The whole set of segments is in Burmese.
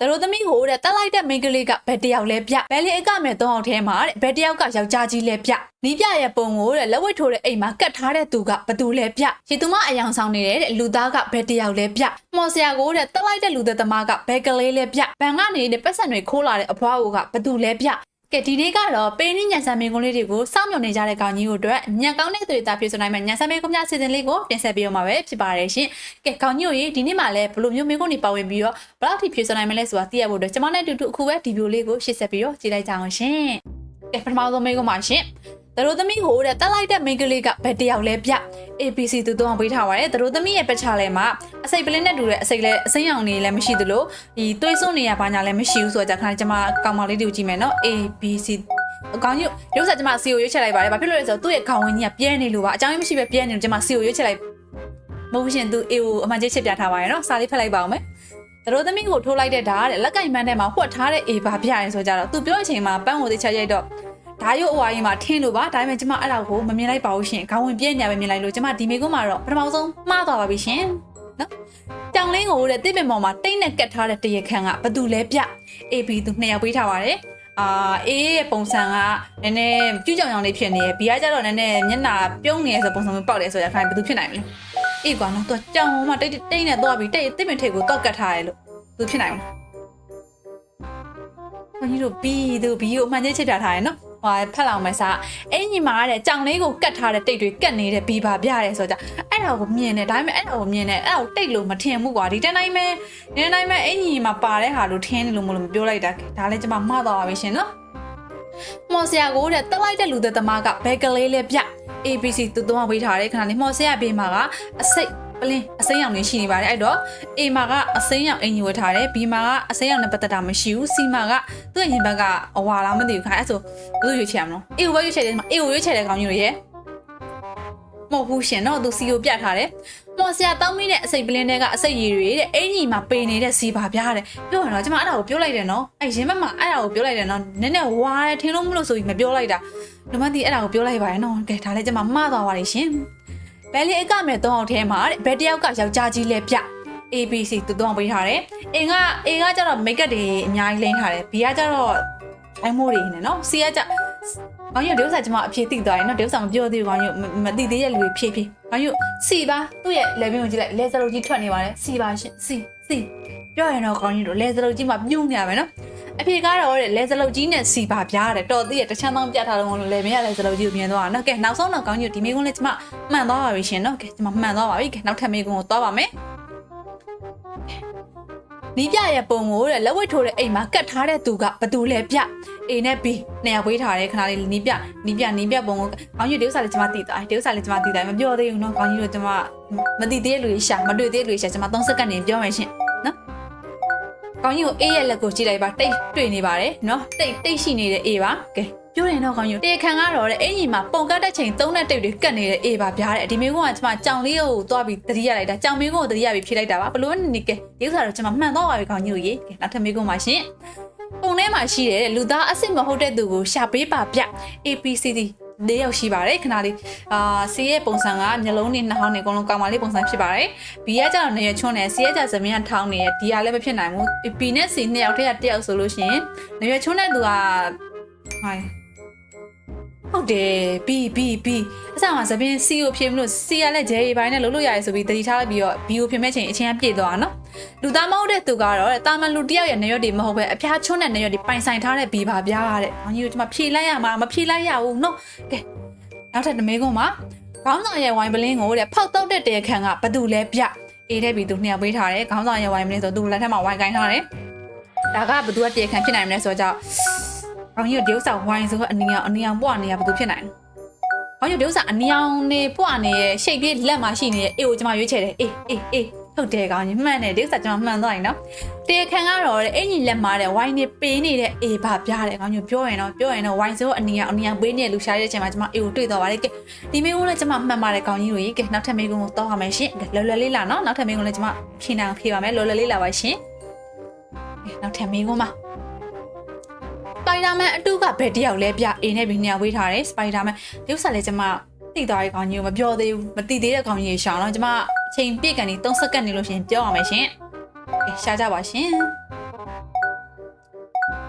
တရိုသမီးကိုတဲ့တက်လိုက်တဲ့မိန်းကလေးကဘယ်တယောက်လဲပြဘယ်လီအကမဲ့သုံးအောင်ထဲမှာတဲ့ဘယ်တယောက်ကယောက်ျားကြီးလဲပြနီးပြရဲ့ပုံကိုတဲ့လက်ဝတ်ထိုးတဲ့အိမ်မှာကတ်ထားတဲ့သူကဘသူလဲပြရေသူမအယောင်ဆောင်နေတဲ့လူသားကဘယ်တယောက်လဲပြမော်ဆရာကိုတဲ့တက်လိုက်တဲ့လူသက်သမားကဘယ်ကလေးလဲပြဘန်ကနေတဲ့ပတ်စံတွေခိုးလာတဲ့အဖွားကိုကဘသူလဲပြ ကဲဒီနေ့ကတော့ပေးနည်းညံဆန်မင်းကုန်းလေးတွေကိုစောင့်မျှော်နေကြတဲ့ကောင်ကြီးတို့အတွက်ညံကောင်းတဲ့သူတွေတာဖြစ်စနိုင်မဲ့ညံဆန်မင်းကုန်းများစီစဉ်လေးကိုတင်ဆက်ပေးရမှာပဲဖြစ်ပါတယ်ရှင်။ကဲကောင်ကြီးတို့ရေဒီနေ့မှလည်းဘယ်လိုမျိုးမင်းကုန်းတွေပါဝင်ပြီးတော့ဘယ်လောက်ထိဖြစ်စနိုင်မလဲဆိုတာသိရဖို့အတွက်ကျွန်မနဲ့အတူတူအခုပဲဒီဗီဒီယိုလေးကိုရှင်းဆက်ပြီးတော့ကြည့်လိုက်ကြအောင်ရှင်။ကဲပထမဆုံးမင်းကုန်းပါရှင်။ တရိုသမီးကိုတဲ့တက်လိုက်တဲ့မိန်းကလေးကဘယ်တယောက်လဲပြ APC သူတော့ပေးထားပါတယ်တရိုသမီးရဲ့ပက်ချလဲမှာအစိပ်ပလင်းနဲ့တူတဲ့အစိပ်လဲအစိမ်းအောင်နေလည်းမရှိသလိုဒီတွေးစွန်းနေရဘာညာလည်းမရှိဘူးဆိုတော့ခါကျမကောင်မလေးတွေကိုကြည့်မယ်နော် ABC အကောင်ကြီးရုပ်ဆက်ကျမစီကိုရွေးချက်လိုက်ပါတယ်ဘာဖြစ်လို့လဲဆိုတော့သူ့ရဲ့ခေါင်းဝင်းကြီးကပြဲနေလို့ပါအကြောင်းမရှိပဲပြဲနေလို့ကျမစီကိုရွေးချက်လိုက်မဟုတ်ရှင်သူ A ကိုအမှန်ကြီးချက်ပြထားပါရနော်စာလေးဖတ်လိုက်ပါအောင်မယ်တရိုသမီးကိုထိုးလိုက်တဲ့ဓာတ်တဲ့လက်ကင်မန်းထဲမှာဝှက်ထားတဲ့ A ဘာပြရဲဆိုကြတော့သူပြောတဲ့အချိန်မှာပန်းကိုသိချရိုက်တော့ ဒါရုပ်အဝါကြီးမှာထင်းလို့ပါဒါပေမဲ့ကျမအဲ့ဒါကိုမမြင်လိုက်ပါဘူးရှင်ခေါင်းဝင်ပြည့်နေရပဲမြင်လိုက်လို့ကျမဒီမေကုန်းမှာတော့ပထမဆုံးမှားသွားပါပြီရှင်နော်ကြောင်လင်းကိုတဲ့တစ်ပင်ပေါ်မှာတိတ်နဲ့ကတ်ထားတဲ့တရခန့်ကဘသူလဲပြ AB သူနှစ်ယောက်ပေးထားပါတယ်အာအေးရဲ့ပုံစံကနည်းနည်းပြူးကြောင်ကြောင်လေးဖြစ်နေရယ်ဘီကကျတော့နည်းနည်းမျက်နှာပြုံးနေရဆိုပုံစံမျိုးပေါက်တယ်ဆိုရခိုင်ဘယ်သူဖြစ်နိုင်မလဲအေးကွာနော်သူကြောင်ပေါ်မှာတိတ်တိတ်နဲ့သွားပြီးတိတ်တစ်ပင်ထိပ်ကိုတော့ကတ်ထားရလို့သူဖြစ်နိုင်မလားဘကြီးတို့ဘီတို့ဘီကိုအမှန်ကြီးချစ်ပြထားရယ်နော် ဟိုဖက်လောင်မယ်စားအဲ့ညီမကတဲ့ကြောင်လေးကိုကတ်ထားတဲ့တိတ်တွေကတ်နေတဲ့ဘီပါပြရတယ်ဆိုကြအဲ့ဒါကိုမြင်တယ်ဒါပေမဲ့အဲ့ဒါကိုမြင်တယ်အဲ့ဒါကိုတိတ်လို့မထင်ဘူးကွာဒီတတိုင်းပဲဒီတတိုင်းပဲအဲ့ညီမပါတဲ့ဟာလို့ထင်းတယ်လို့မလို့မပြောလိုက်တာဒါလည်းကျွန်မမှားသွားပါပြီရှင်နော်မော်ဆရာကိုတဲ့တက်လိုက်တဲ့လူသက်သမားကဘယ်ကလေးလဲပြ ABC တူတုံးဝေးထားတဲ့ခဏလေးမော်ဆရာဘေးမှာကအစိတ် ပလင်းအစိမ်းရောင်နေရှိနေပါတယ်အဲ့တော့ A မှာကအစိမ်းရောင်အင်ကြီးဝတ်ထားတယ် B မှာကအစိမ်းရောင်နဲ့ပတ်သက်တာမရှိဘူး C မှာကသူ့ရဲ့ရင်ဘက်ကအဝါလားမသိဘူးခါအဲ့ဆိုဘယ်လိုရွေးချယ်မလို့ A ကိုပဲရွေးချယ်တယ်မှာ A ကိုရွေးချယ်တဲ့ကောင်ကြီးတွေရဲ့မဟုတ်ဘူးရှင်တော့သူ C ကိုပြတ်ထားတယ်မော်ဆရာတောင်းမိတဲ့အစိတ်ပလင်းတွေကအစိတ်ရည်တွေတဲ့အင်ကြီးမှာပေနေတဲ့စီပါပြားတယ်ပြောရတော့ကျွန်မအဲ့ဒါကိုပြောလိုက်တယ်နော်အဲ့ရင်ဘက်မှာအဲ့ဒါကိုပြောလိုက်တယ်နော်နည်းနည်းဝါတယ်ထင်လို့မလို့ဆိုပြီးမပြောလိုက်တာဒီမတီအဲ့ဒါကိုပြောလိုက်ပါရဲ့နော်ကဲဒါလည်းကျွန်မမှားသွားပါလိမ့်ရှင် ဘယ်လီအကမဲ့၃အောင်ထဲမှာတဲ့ဘယ်တယောက်ကယောက်ျားကြီးလဲပြ ABC သူတော့ပေးထားတယ်။အင်က A ကကျတော့ make up တွေအများကြီးလိမ့်ထားတယ်။ B ကကျတော့အိုင်မိုးတွေနဲ့နော်။ C ကကျကောင်းရုပ်ဒီဥစ္စာကျွန်မအဖြေသိသွားရင်နော်ဒီဥစ္စာမပြောသေးဘူးကောင်းရုပ်မသိသေးတဲ့လူတွေဖြည့်ဖြည့်။ကောင်းရုပ် C ပါသူ့ရဲ့ level ကိုကြည့်လိုက် laser ကြီးထွက်နေပါတယ်။ C ပါရှင် C C ပြောရင်တော့ကောင်းရုပ်တို့ laser ကြီးမှပြုံးနေရမယ်နော်။ အဖေကတော့တဲ့လဲစလုတ်ကြီးနဲ့စီပါပြားတယ်တော်သေးရတချမ်းတောင်းပြထားတော့လို့လေမင်းကလဲစလုတ်ကြီးကိုမြင်သွားတာနော်ကဲနောက်ဆုံးတော့ကောင်းကြီးဒီမိကုန်းလေးကျမမှန်သွားပါပြီရှင်နော်ကဲကျမမှန်သွားပါပြီကဲနောက်ထပ်မိကုန်းကိုသွားပါမယ်နီးပြရဲ့ပုံကိုတဲ့လက်ဝတ်ထိုးတဲ့အိမ်မှာကတ်ထားတဲ့သူကဘသူလဲပြ A နဲ့ B နှစ်ယောက်ဝေးထားတယ်ခဏလေးနီးပြနီးပြနီးပြပုံကိုကောင်းကြီးဒီဥစ္စာလေးကျမသိသွားတယ်ဒီဥစ္စာလေးကျမသိတယ်မပြောသေးဘူးနော်ကောင်းကြီးတို့ကျမမသိသေးတဲ့လူကြီးရှာမတွေ့သေးတဲ့လူကြီးရှာကျမ3စက္ကန့်နေပြောမယ်ရှင်နော် ကောင်းကြီးကိုအေးရဲ့လက်ကိုကြည့်လိုက်ပါတိတ်တွေ့နေပါတယ်နော်တိတ်တိတ်ရှိနေတဲ့အေးပါကဲပြောရင်တော့ကောင်းကြီးတေခံကတော့တဲ့အင်ကြီးမှာပုံကတ်တဲ့ချိန်သုံးတဲ့တိတ်တွေကတ်နေတဲ့အေးပါဗျာတဲ့ဒီမျိုးကကျွန်မကြောင်လေးကိုသွားပြီးတတိရလိုက်တာကြောင်မင်းကိုတတိရပြီးဖြေလိုက်တာပါဘလို့နေကဲဒီဥစ္စာတော့ကျွန်မမှန်တော့ပါပြီကောင်းကြီးကိုရေကဲနောက်ထပ်မေးခွန်းပါရှင်ပုံထဲမှာရှိတဲ့လူသားအစ်စ်မဟုတ်တဲ့သူကိုရှာပေးပါဗျ APCD လေးယောက်ရှိပါတယ်ခဏလေးအာစီရဲ့ပုံစံကမျိုးလုံးနဲ့နှာခေါင်းနဲ့အကုန်လုံးကောင်းပါလေးပုံစံဖြစ်ပါတယ်။ B ကကျတော့နေရချွန်းတယ်စီကကျဇမင်းကထောင်းနေတယ် D ကလည်းမဖြစ်နိုင်ဘူး။ B နဲ့ C နှစ်ယောက်တည်းကတစ်ယောက်ဆိုလို့ရှိရင်နေရချွန်းတဲ့သူကဟိုင်း ဟုတ်တယ် B B B အစားမှာသပင်း C ကိုဖြစ်မလို့ C ကလည်းဂျယ်ရီပိုင်းနဲ့လုံးလို့ရတယ်ဆိုပြီးတတိထားလိုက်ပြီးတော့ B ကိုဖြစ်မဲ့ချိန်အချင်းကပြည့်သွားတာနော်လူသားမဟုတ်တဲ့သူကတော့တာမန်လူတယောက်ရဲ့နေရွက်တွေမဟုတ်ပဲအဖျားချွန်းတဲ့နေရွက်တွေပိုင်ဆိုင်ထားတဲ့ B ပါဗျာတဲ့။ခေါင်းကြီးတို့ဒီမှာဖြေလိုက်ရမှာမဖြေလိုက်ရဘူးနော်။ကဲနောက်ထပ်တစ်မေးခွန်းမှာခေါင်းဆောင်ရဲ့ဝိုင်ပလင်းကိုတဲ့ဖောက်တော့တဲ့တရားခံကဘသူလဲပြ။ A တဲ့ B သူနှစ်ယောက်ပေးထားတယ်။ခေါင်းဆောင်ရဲ့ဝိုင်ပလင်းဆိုသူလက်ထက်မှာဝိုင်ကိုင်းထားတယ်။ဒါကဘသူကတရားခံဖြစ်နိုင်မလဲဆိုတော့ ခေါင်းကြီးတို့ဒီဥစ္စာဝိုင်ဆိုတော့အနီအောင်အနီအောင်ပွားနေရဘသူဖြစ်နိုင်လဲ။ခေါင်းကြီးတို့ဒီဥစ္စာအနီအောင်နေပွားနေရဲ့ရှိတ်ပြေးလက်မှာရှိနေတဲ့ A ကိုကျွန်မရွေးချယ်တယ်။ A A A ဟုတ်တယ်ကောင်းကြီးမှန်တယ်ဒီဥစ္စာကျွန်တော်မှန်သွားရင်နော်တရားခံကတော့တဲ့အင်ကြီးလက်မာတဲ့ဝိုင်းနေပေးနေတဲ့အေဘာပြားတယ်ကောင်းကြီးပြောရင်တော့ပြောရင်တော့ဝိုင်းစိုးအနီအောင်အနီအောင်ပေးနေတဲ့လူရှားတဲ့အချိန်မှာကျွန်မအေကိုတွေ့တော့ပါတယ်ကဲဒီမေကုန်းလည်းကျွန်မမှန်ပါတယ်ကောင်းကြီးတို့ရေကဲနောက်ထပ်မေကုန်းကိုတောင်းရမယ်ရှင်လော်လော်လေးလာနော်နောက်ထပ်မေကုန်းလည်းကျွန်မဖြေနိုင်ဖြေပါမယ်လော်လော်လေးလာပါရှင်ကဲနောက်ထပ်မေကုန်းပါစပို င်ဒါမန်အတူကဘယ်တယောက်လဲပြအေနဲ့ဘီနှစ်ယောက်ဝေးထားတယ်စပိုင်ဒါမန်ဒီဥစ္စာလည်းကျွန်မသိသွားတဲ့ကောင်းကြီးကိုမပြောသေးဘူးမသိသေးတဲ့ကောင်းကြီးရှာတော့ကျွန်မအချိန်ပြည့်ကန်နေ3စက္ကန့်နေလို့ရှင်ပြောရမယ်ရှင်ကဲရှားကြပါရှင်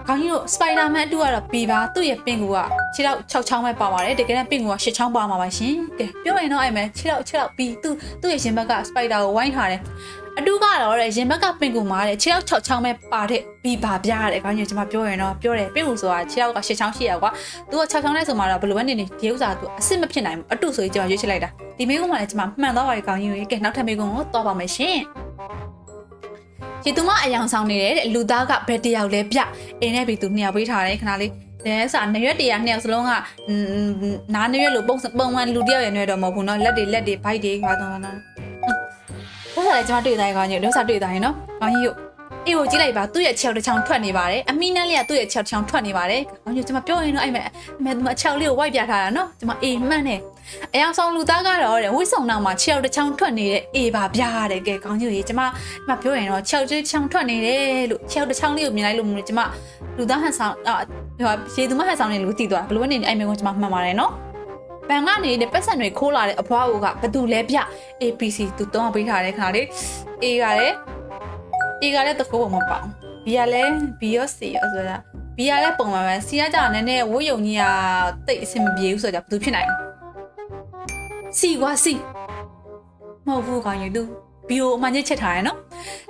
ခေါင်းကြီးတို့စပိုင်ဒါမန်အတူကတော့ဘီပါသူ့ရဲ့ပင်ကူကခြေထောက်6ချောင်းပဲပါပါတယ်တကယ်တမ်းပင်ကူက8ချောင်းပါမှာပါရှင်ကဲပြောရင်တော့အဲ့မဲ့ခြေထောက်ခြေထောက်ဘီသူ့သူ့ရဲ့ရင်ဘက်ကစပိုင်ဒါကိုဝိုင်းထားတယ် အတူကတော့တဲ့ရင်ဘက်ကပင်ကူမှာတဲ့ခြေထောက်6ချောင်းပဲပါတဲ့ဘီပါပြရတယ်ခေါင်းကြီးကျွန်မပြောရင်တော့ပြောတယ်ပင်ကူဆိုတာခြေထောက်က8ချောင်းရှိရကွာသူက6ချောင်းနဲ့ဆိုမှတော့ဘယ်လိုပဲနေနေဒီဥစ္စာသူအစ်စ်မဖြစ်နိုင်ဘူးအတူဆိုရင်ကျွန်မရွေးချယ်လိုက်တာဒီမေကုန်းမှာလည်းကျွန်မမှန်သွားပါပြီခေါင်းကြီးရေကဲနောက်ထပ်မေကုန်းကိုသွားပါမယ်ရှင်ဒီသူမအယောင်ဆောင်နေတဲ့လူသားကဘယ်တယောက်လဲပြအင်းနဲ့ပြီသူနှစ်ယောက်ပေးထားတယ်ခဏလေးလဲစာနရွက်တရားနှစ်ယောက်စလုံးကနားနရွက်လို့ပုံပုံမှန်လူတယောက်ရဲ့နွယ်တော့မဟုတ်ဘူးเนาะလက်တွေလက်တွေဘိုက်တွေပါတော့နော် ဒါဆိုလည်းကျွန်မတွေ့တိုင်းကောင်းကြီးလောစာတွေ့တိုင်းနော်ကောင်းကြီးကိုအေးကိုကြည့်လိုက်ပါသူ့ရဲ့ခြေောက်တစ်ချောင်းထွက်နေပါတယ်အမီနက်လေးကသူ့ရဲ့ခြေောက်တစ်ချောင်းထွက်နေပါတယ်ကောင်းကြီးကျွန်မပြောရင်တော့အဲ့မဲ့အမေသူမခြေောက်လေးကိုဝိုက်ပြထားတာနော်ကျွန်မအေးမှန်တယ်အယောင်ဆောင်လူသားကတော့တဲ့ဝိဆောင်နောက်မှာခြေောက်တစ်ချောင်းထွက်နေတဲ့အေးပါပြရတယ်ကဲကောင်းကြီးရေကျွန်မကျွန်မပြောရင်တော့ခြေောက်တစ်ချောင်းထွက်နေတယ်လို့ခြေောက်တစ်ချောင်းလေးကိုမြင်လိုက်လို့မလို့ကျွန်မလူသားဟန်ဆောင်အာဟိုရေသူမဟန်ဆောင်နေလို့တည်သွားဘယ်လိုနေအဲ့မျိုးကိုကျွန်မမှန်ပါတယ်နော် ဘန်ကနေတဲ့ပတ်စံတွေခိုးလာတဲ့အဖွားအိုကဘသူလဲပြ APC သူတောင်းပေးထားတဲ့ခါလေး A ကလည်း A ကလည်းတကောပုံမပေါအောင် B ကလည်း B ရော C ရောဆိုတာ B ကလည်းပုံမှန်ပဲ C ကကြာနည်းနည်းဝိုးယုံကြီးကတိတ်အဆင်မပြေဘူးဆိုတော့ဘသူဖြစ်နိုင်လဲ C ကွာ C မဟုတ်ဘူးကောင်ယူသူ B ကိုအမှန်ကြီးချက်ထားရယ်နော်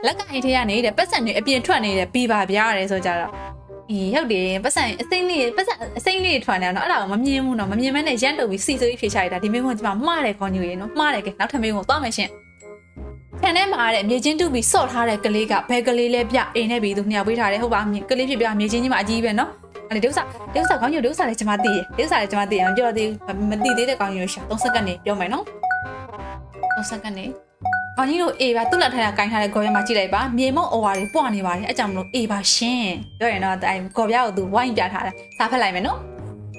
လက်ကင်ထဲကနေတဲ့ပတ်စံတွေအပြင်ထွက်နေတဲ့ B ပါပြရတယ်ဆိုကြတော့ အေးဟုတ်တယ်ပတ်စံအစိမ့်လေးပတ်စံအစိမ့်လေးထွက်နေတော့အဲ့ဒါကိုမမြင်ဘူးနော်မမြင်မဲနဲ့ရန်တုံပြီးစီဆိုပြီးဖြေချလိုက်တာဒီမျိုးကကျွန်မမှားတယ်ခေါင်းညူရေနော်မှားတယ်ကဲနောက်ထပ်မျိုးကိုသွားမယ်ရှင်ခံထဲမှာတဲ့မြေချင်းတူပြီးဆော့ထားတဲ့ကလေးကဘယ်ကလေးလဲပြအိမ်နဲ့ပြီးသူနှစ်ယောက်ပေးထားတယ်ဟုတ်ပါကလေးဖြစ်ပြမြေချင်းကြီးမှအကြီးပဲနော်အဲ့ဒီဒုစဒုစခေါင်းညူဒုစလည်းကျွန်မသိရဒုစလည်းကျွန်မသိရမပြောသေးဘူးမသိသေးတဲ့ခေါင်းညူရှာ3စက္ကန့်နေပြောမယ်နော်3စက္ကန့်နေ ခေါင်းကြီးတို့အေးပါသူ့လက်ထက်ကင်ထားတဲ့ဂေါ်ရဲမှာကြည့်လိုက်ပါမြေမုံအဝါတွေပွားနေပါတယ်အကြောင်းမလို့အေးပါရှင်ပြောရင်တော့အဲဂေါ်ပြားကိုသူဝိုင်းပြထားတာစားဖက်လိုက်မယ်နော်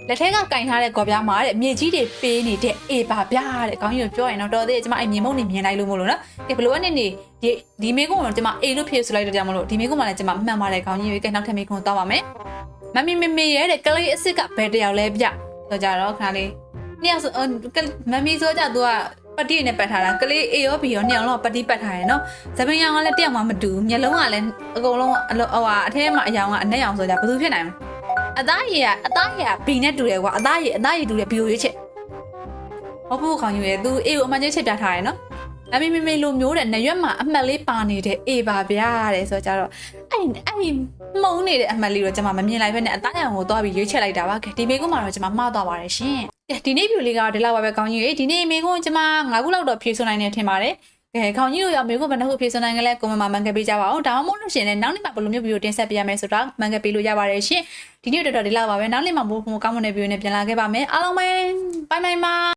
လက်ထဲကကင်ထားတဲ့ကော်ပြားမှာတဲ့မြေကြီးတွေပေးနေတဲ့အေပါပြားတဲ့ခေါင်းကြီးကိုပြောရင်တော့တော်သေးတယ်ကျမအဲ့မြေမုံနေမြင်လိုက်လို့မလို့နော်ကဲဘလို့အနေနေဒီဒီမေကုန်းကိုကျမအေလို့ဖြည့်ဆိုလိုက်တော့ကြမလို့ဒီမေကုန်းမှာလည်းကျမမှန်ပါတယ်ခေါင်းကြီးရေကဲနောက်ထပ်မေကုန်းသွားပါမယ်မမီမမေရဲ့တဲ့ကလေးအစ်စ်ကဘယ်တယောက်လဲပြဆိုကြတော့ခါလေးနှစ်ယောက်ဆိုမမီဆိုကြသူက ပတိနဲ့ပတ်ထားတာကလေးအေရောဘီရောနှစ်ယောက်လုံးပတိပတ်ထားရယ်နော်သပင်ရောင်ကလည်းတယောက်မှမတူမျက်လုံးကလည်းအကုန်လုံးဟိုဟာအထဲမှာအယောင်ကအနက်ရောင်ဆိုကြဘယ်သူဖြစ်နိုင်မလဲအသားရည်ကအသားရည်ကဘီနဲ့တူတယ်ကွာအသားရည်အသားရည်တူတယ်ဘီကိုရွေးချက်မဟုတ်ဘူးခေါင်းယူရယ်သူအေကိုအမှန်ချင်းချက်ပြထားရယ်နော်အမေမေမေလိုမျိုးတဲ့နရွက်မှာအမှတ်လေးပါနေတဲ့အေပါဗျာတဲ့ဆိုတော့ကြတော့အဲ့အဲ့မုံနေတဲ့အမှတ်လေးတော့ကျွန်မမမြင်လိုက်ဘဲနဲ့အသားရောင်ကိုသွားပြီးရွေးချက်လိုက်တာပါဒီမေကုန်းမှာတော့ကျွန်မမှားသွားပါတယ်ရှင် ဒီနေ့ view လေးကတော့ဒီလောက်ပါပဲကောင်းကြီးရေဒီနေ့မေကုန်းကျွန်မ9ခုလောက်တော့ဖြည့်ဆိုနိုင်နေထင်ပါတယ်ကဲခေါင်းကြီးတို့ရောက်မေကုန်းဘယ်နှခုဖြည့်ဆိုနိုင်ကြလဲကွန်မန့်မှာမှန်ကပေးကြပါအောင်ဒါမှမဟုတ်လို့ရှင်လည်းနောက်နေ့မှာဘယ်လိုမျိုး view တင်ဆက်ပေးရမယ်ဆိုတာမှန်ကပေးလို့ရပါတယ်ရှင်ဒီနေ့တော့ဒီလောက်ပါပဲနောက်နေ့မှာဘိုးဘိုးကောင်းမွန်တဲ့ view နဲ့ပြန်လာခဲ့ပါမယ်အားလုံးပဲဘိုင်ဘိုင်ပါ